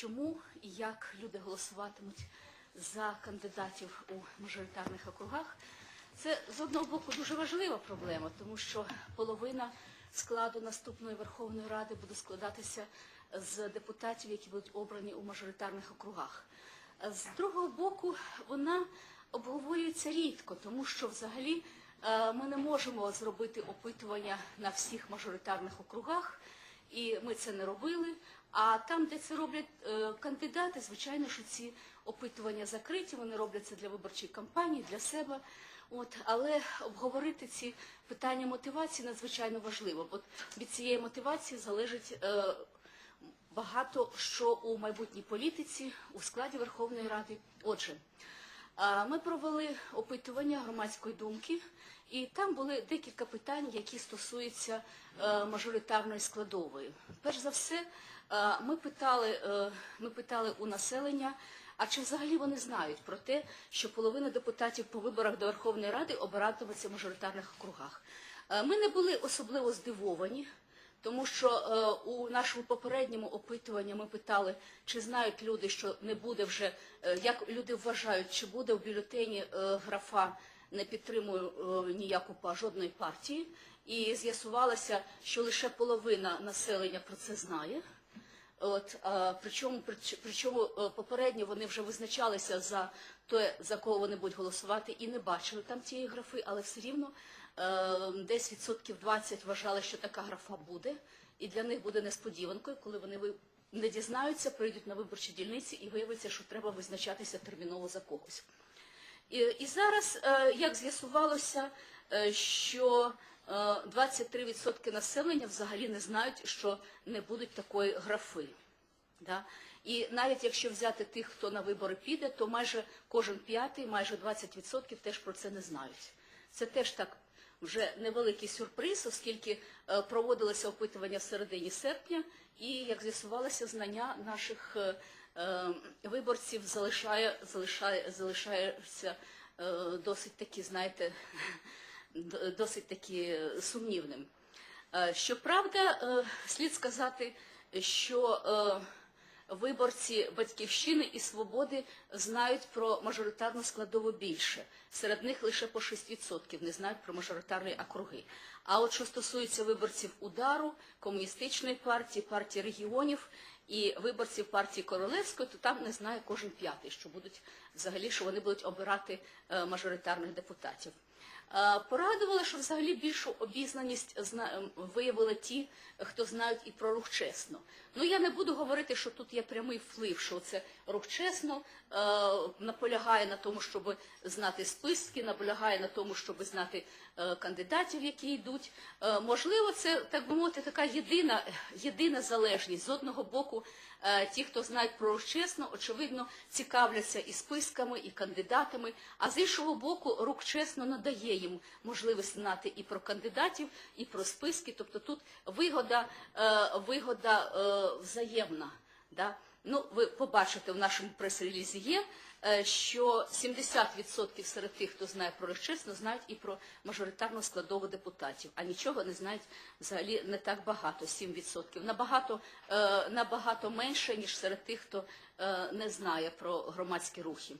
чому і як люди голосуватимуть за кандидатів у мажоритарних округах. Це з одного боку дуже важлива проблема, тому що половина складу наступної Верховної Ради буде складатися з депутатів, які будуть обрані у мажоритарних округах. З другого боку, вона обговорюється рідко, тому що взагалі е, ми не можемо зробити опитування на всіх мажоритарних округах, і ми це не робили. А там, де це роблять е, кандидати, звичайно, що ці опитування закриті, вони робляться для виборчої кампанії, для себе. От, але обговорити ці питання мотивації надзвичайно важливо, бо від цієї мотивації залежить е, багато що у майбутній політиці у складі Верховної Ради. Отже, ми провели опитування громадської думки, і там були декілька питань, які стосуються е, мажоритарної складової. Перш за все, е, ми питали, е, ми питали у населення. А чи взагалі вони знають про те, що половина депутатів по виборах до Верховної Ради обиратимуться в мажоритарних округах? Ми не були особливо здивовані, тому що е, у нашому попередньому опитуванні ми питали, чи знають люди, що не буде вже, е, як люди вважають, чи буде в бюлетені е, графа не підтримую е, ніяку жодної партії. І з'ясувалося, що лише половина населення про це знає. От, а, причому, прич- причому е, попередньо вони вже визначалися за те, за кого вони будуть голосувати, і не бачили там цієї графи, але все рівно десь відсотків 20 вважали, що така графа буде, і для них буде несподіванкою, коли вони не дізнаються, прийдуть на виборчі дільниці і виявиться, що треба визначатися терміново за когось. І, і зараз, е, як з'ясувалося, е, що е, 23% населення взагалі не знають, що не будуть такої графи. Да? І навіть якщо взяти тих, хто на вибори піде, то майже кожен п'ятий, майже 20% теж про це не знають. Це теж так вже невеликий сюрприз, оскільки е, проводилося опитування в середині серпня, і, як з'ясувалося, знання наших е, е, виборців залишає, залишає, залишається е, досить таки, знаєте, досить таки сумнівним. Щоправда, слід сказати, що виборці батьківщини і свободи знають про мажоритарну складову більше. Серед них лише по 6% не знають про мажоритарні округи. А от що стосується виборців удару, комуністичної партії, партії регіонів і виборців партії Королевської, то там не знає кожен п'ятий, що будуть взагалі, що вони будуть обирати е, мажоритарних депутатів. Е, Порадували, що взагалі більшу обізнаність виявили ті, хто знають і про рух чесно. Ну я не буду говорити, що тут є прямий вплив, що це рух чесно е, наполягає на тому, щоб знати списки, наполягає на тому, щоб знати кандидатів, які йдуть. Можливо, це так би мовити, така єдина, єдина залежність. З одного боку, е, ті, хто знають про рух чесно, очевидно, цікавляться і списками, і кандидатами. А з іншого боку, рух чесно надає їм можливість знати і про кандидатів, і про списки. Тобто тут вигода, е, вигода е, взаємна. Да? Ну, ви побачите в нашому прес-релізі є, е, що 70% серед тих, хто знає про рух чесно, знають і про мажоритарну складову депутатів, а нічого не знають взагалі не так багато, 7%. Набагато, е, набагато менше, ніж серед тих, хто е, не знає про громадські рухи.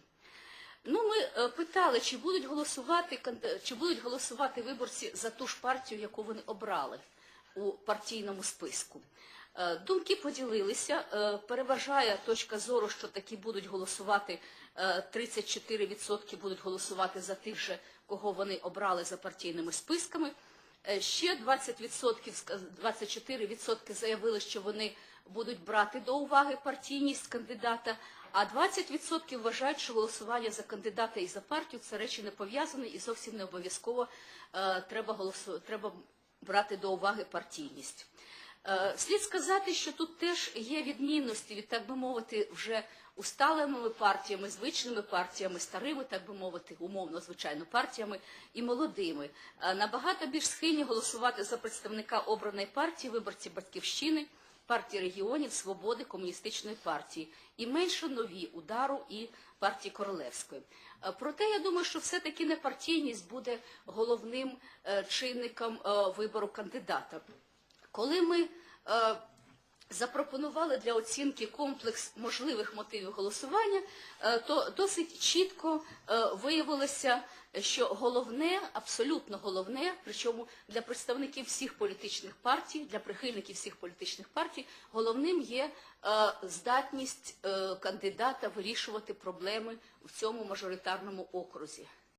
Ну, ми питали, чи будуть голосувати чи будуть голосувати виборці за ту ж партію, яку вони обрали у партійному списку. Е, Думки поділилися. Е, Переважає точка зору, що такі будуть голосувати е, 34% будуть голосувати за тих же, кого вони обрали за партійними списками. Е, Ще 20%, сказ- 24% заявили, що вони будуть брати до уваги партійність кандидата, а 20% вважають, що голосування за кандидата і за партію це речі не пов'язані і зовсім не обов'язково е, треба, треба брати до уваги партійність. Е, Слід сказати, що тут теж є відмінності від, так би мовити, вже усталеними партіями, звичними партіями, старими, так би мовити, умовно, звичайно, партіями і молодими. Е, Набагато більш схильні голосувати за представника обраної партії, виборці батьківщини, партії регіонів, свободи, комуністичної партії, і менше нові удару і партії Королевської. Е, Проте я думаю, що все-таки непартійність буде головним чинником вибору кандидата. Коли ми е, запропонували для оцінки комплекс можливих мотивів голосування, е, то досить чітко е, виявилося, що головне, абсолютно головне, причому для представників всіх політичних партій, для прихильників всіх політичних партій, головним є е, здатність е, кандидата вирішувати проблеми в цьому мажоритарному окрузі.